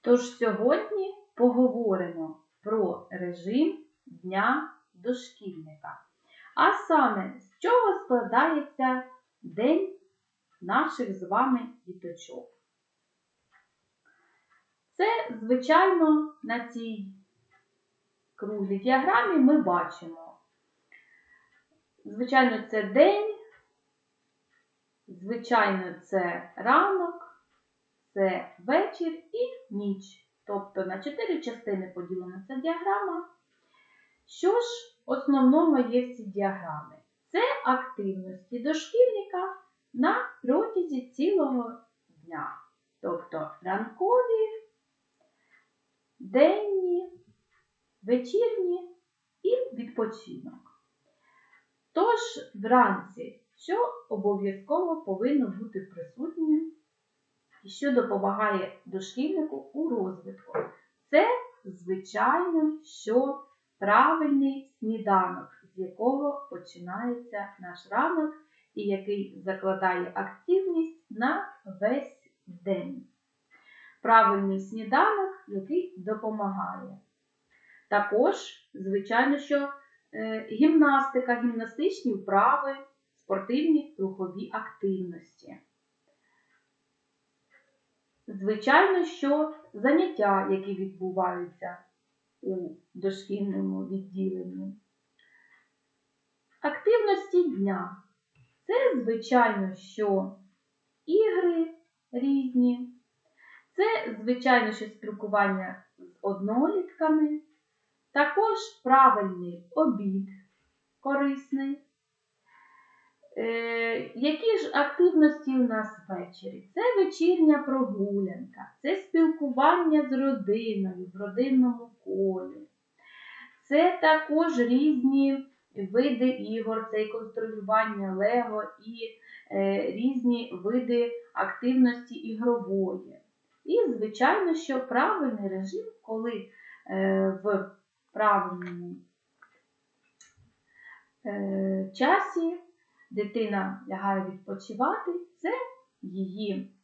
Тож сьогодні поговоримо про режим дня дошкільника. А саме, з чого складається день наших з вами діточок. Це, звичайно, на цій круглій діаграмі ми бачимо. Звичайно, це день, звичайно, це ранок, це вечір ніч. Тобто на чотири частини поділена ця діаграма. Що ж основного є в цій діаграмі? Це активності дошкільника на протязі цілого дня. Тобто ранкові, денні, вечірні і відпочинок. Тож вранці, що обов'язково повинно бути присутнім і що допомагає дошкільнику у розвитку. Це, звичайно, що правильний сніданок, з якого починається наш ранок і який закладає активність на весь день. Правильний сніданок, який допомагає. Також, звичайно, що е, гімнастика, гімнастичні вправи, спортивні рухові активності. Звичайно, що заняття, які відбуваються у дошкільному відділенні. Активності дня. Це, звичайно, що ігри різні. Це, звичайно, що спілкування з однолітками. Також правильний обід корисний. Які ж активності у нас ввечері? Це вечірня прогулянка, це спілкування з родиною в родинному колі. Це також різні види ігор, це і конструювання лего і е, різні види активності ігрової. І, звичайно, що правильний режим, коли е, в правильному е, часі дитина лягає відпочивати, це її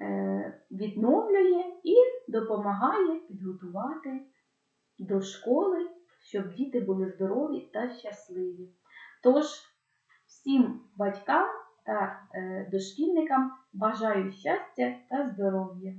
е, відновлює і допомагає підготувати до школи, щоб діти були здорові та щасливі. Тож, всім батькам та е, дошкільникам бажаю щастя та здоров'я.